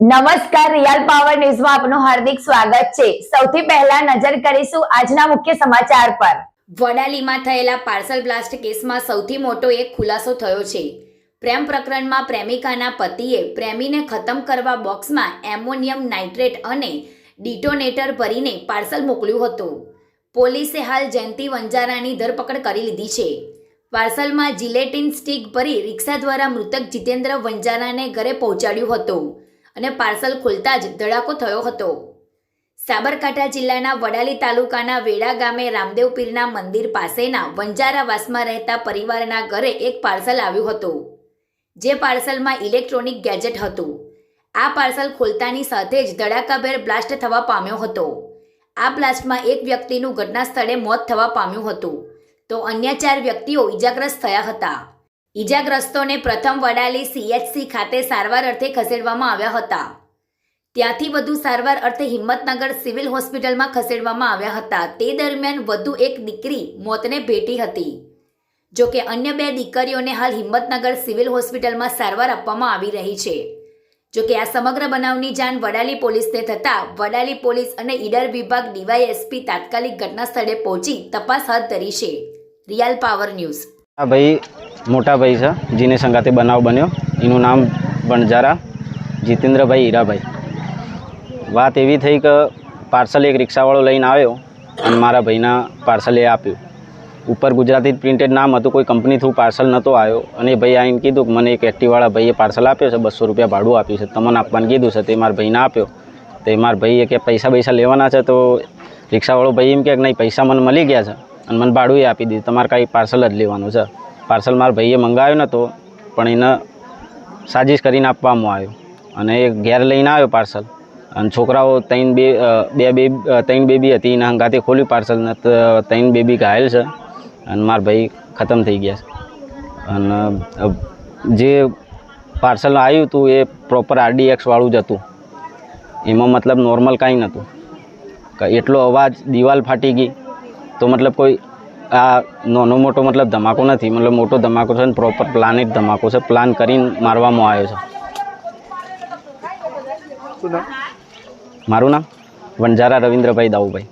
નમસ્કાર real power ન્યૂઝમાં આપનું હાર્દિક સ્વાગત છે. સૌથી પહેલા નજર કરીશું આજના મુખ્ય સમાચાર પર. વડાલીમાં થયેલા પાર્સલ બ્લાસ્ટ કેસમાં સૌથી મોટો એક ખુલાસો થયો છે. પ્રેમ પ્રકરણમાં પ્રેમિકાના પતિએ પ્રેમીને ખતમ કરવા બોક્સમાં એમોનિયમ નાઇટ્રેટ અને ડિટોનેટર ભરીને પાર્સલ મોકલ્યું હતું. પોલીસે હાલ જયંતિ વંજારાની ધરપકડ કરી લીધી છે. પાર્સલમાં જિલેટિન સ્ટીક ભરી રિક્ષા દ્વારા મૃતક જીતેન્દ્ર વંજારાને ઘરે પહોંચાડ્યું હતું. અને પાર્સલ ખોલતા જ ધડાકો થયો હતો. સાબરકાંઠા જિલ્લાના વડાલી તાલુકાના વેડા ગામે રામદેવ પીરના મંદિર પાસેના વંજારાવાસમાં રહેતા પરિવારના ઘરે એક પાર્સલ આવ્યું હતું, જે પાર્સલમાં ઇલેક્ટ્રોનિક ગેજેટ હતું. આ પાર્સલ ખોલતાની સાથે જ ધડાકાભેર બ્લાસ્ટ થવા પામ્યો હતો. આ બ્લાસ્ટમાં એક વ્યક્તિનું ઘટના સ્થળે મોત થવા પામ્યું હતું. તો અન્ય ચાર વ્યક્તિઓ ઇજાગ્રસ્ત થયા હતા. ઇજાગ્રસ્તોને પ્રથમ વડાલી સીએચસી ખાતે સારવાર અર્થે ખસેડવામાં આવ્યા હતા. ત્યાંથી વધુ સારવાર અર્થે હિંમતનગર સિવિલ હોસ્પિટલમાં ખસેડવામાં આવ્યા હતા. તે દરમિયાન વધુ એક દીકરી મોતને ભેટી હતી. જો કે અન્ય બે દીકરીઓને હાલ હિંમતનગર સિવિલ હોસ્પિટલમાં સારવાર આપવામાં આવી રહી છે. જો કે આ સમગ્ર બનાવની જાણ વડાલી પોલીસને થતાં વડાલી પોલીસ અને ઈડર વિભાગ ડીવાયએસપી તાત્કાલિક ઘટના સ્થળે પહોંચી તપાસ હાથ ધરી છે. Real power news. ભાઈ મોટા ભાઈ છે, જીને સંગાતે બનાવ બન્યો. એનું નામ વણજારા જીતેન્દ્રભાઈ હીરાભાઈ. વાત એવી થઈ કે પાર્સલ એક રિક્ષાવાળો લઈને આવ્યો અને મારા ભાઈના પાર્સલ એ આપ્યું. ઉપર ગુજરાતી પ્રિન્ટેડ નામ હતું, કોઈ કંપની થ્રુ પાર્સલ નહોતો આવ્યો. અને ભાઈ આવીને કીધું કે મને એક એક્ટિવાળા ભાઈએ પાર્સલ આપ્યો છે, બસો રૂપિયા ભાડું આપ્યું છે. તમને આપવાનું કીધું છે, તે મારા ભાઈને આપ્યો. તે મારા ભાઈએ કે પૈસા પૈસા લેવાના છે, તો રિક્ષાવાળો ભાઈ એમ કે નહીં, પૈસા મને મળી ગયા છે. અને મને ભાડું આપી દીધું. તમારે કાંઈ પાર્સલ જ લેવાનું છે. પાર્સલ મારા ભાઈએ મંગાવ્યો નહોતો પણ એને સાજિશ કરીને આપવામાં આવ્યો. અને એ ઘેર લઈને આવ્યો પાર્સલ. અને છોકરાઓ ત્રણ બે બે બે ત્રણ બેબી હતી, એના હંગાથી ખોલ્યું પાર્સલ, ને ત્રણ બેબી ઘાયલ છે. અને મારા ભાઈ ખતમ થઈ ગયા છે. અને જે પાર્સલ આવ્યું હતું એ પ્રોપર આરડીએક્સવાળું જ હતું. એમાં મતલબ નોર્મલ કાંઈ નહોતું. એટલો અવાજ, દિવાલ ફાટી ગઈ. તો મતલબ કોઈ આ નાનો મોટો મતલબ ધમાકો નથી મતલબ મોટો ધમાકો છે ને પ્રોપર પ્લાનેટ ધમાકો છે પ્લાન કરીને મારવામાં આવ્યો છે. મારું નામ વણઝારા રવિન્દ્રભાઈ દાઉભાઈ.